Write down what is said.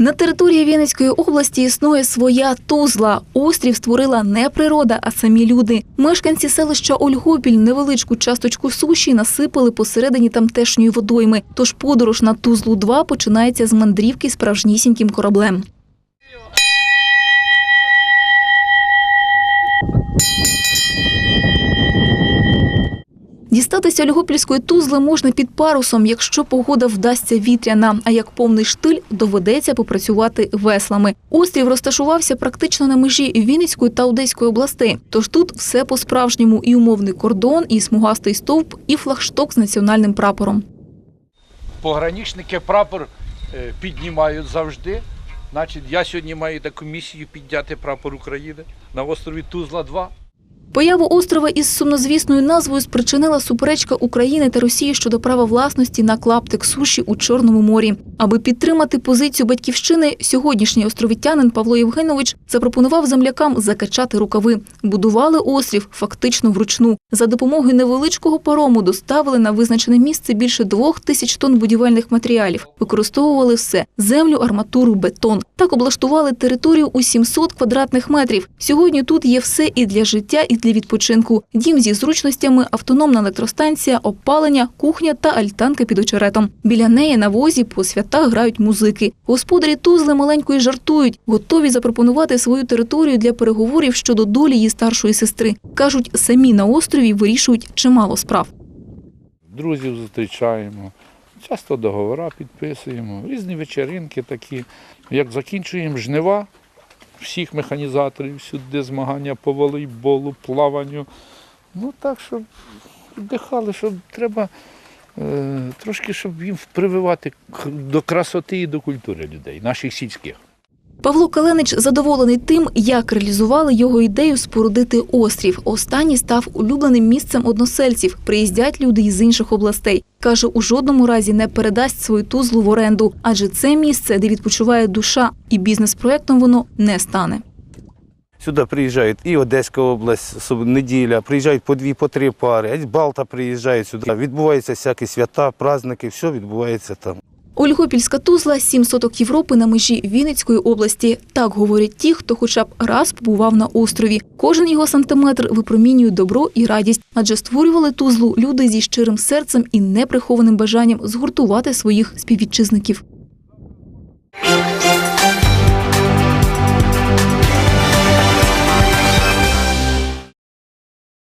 На території Вінницької області існує своя Тузла. Острів створила не природа, а самі люди. Мешканці селища Ольгопіль невеличку часточку суші насипали посередині тамтешньої водойми. Тож подорож на Тузлу 2 починається з мандрівки справжнісіньким кораблем. Дістатися Ольгопільської тузли можна під парусом, якщо погода вдасться вітряна. А як повний штиль, доведеться попрацювати веслами. Острів розташувався практично на межі Вінницької та Одеської областей. Тож тут все по-справжньому і умовний кордон, і смугастий стовп, і флагшток з національним прапором. Пограничники прапор е, піднімають завжди. Значить, я сьогодні маю таку місію підняти прапор України на острові Тузла 2. Появу острова із сумнозвісною назвою спричинила суперечка України та Росії щодо права власності на клаптик суші у Чорному морі. Аби підтримати позицію батьківщини, сьогоднішній островітянин Павло Євгенович запропонував землякам закачати рукави. Будували острів фактично вручну. За допомогою невеличкого парому доставили на визначене місце більше двох тисяч тонн будівельних матеріалів. Використовували все землю, арматуру, бетон. Так облаштували територію у 700 квадратних метрів. Сьогодні тут є все і для життя, і для відпочинку. Дім зі зручностями, автономна електростанція, опалення, кухня та альтанка під очеретом. Біля неї на возі по святах грають музики. Господарі Тузли маленької жартують, готові запропонувати свою територію для переговорів щодо долі її старшої сестри. кажуть, самі на острові вирішують чимало справ. друзів зустрічаємо, часто договори підписуємо, різні вечеринки такі. Як закінчуємо жнива всіх механізаторів, сюди змагання по волейболу, плаванню. Ну так, щоб вдихали, щоб треба е, трошки, щоб їм прививати до красоти і до культури людей, наших сільських. Павло Каленич задоволений тим, як реалізували його ідею спорудити острів. Останній став улюбленим місцем односельців. Приїздять люди із інших областей. Каже, у жодному разі не передасть свою тузлу в оренду, адже це місце, де відпочиває душа, і бізнес-проектом воно не стане. Сюди приїжджають і Одеська область, неділя, приїжджають по дві, по три пари, Балта приїжджають сюди. Відбуваються всякі свята, праздники, все відбувається там. Ольгопільська тузла сім соток Європи на межі Вінницької області. Так говорять ті, хто хоча б раз побував на острові. Кожен його сантиметр випромінює добро і радість, адже створювали тузлу люди зі щирим серцем і неприхованим бажанням згуртувати своїх співвітчизників.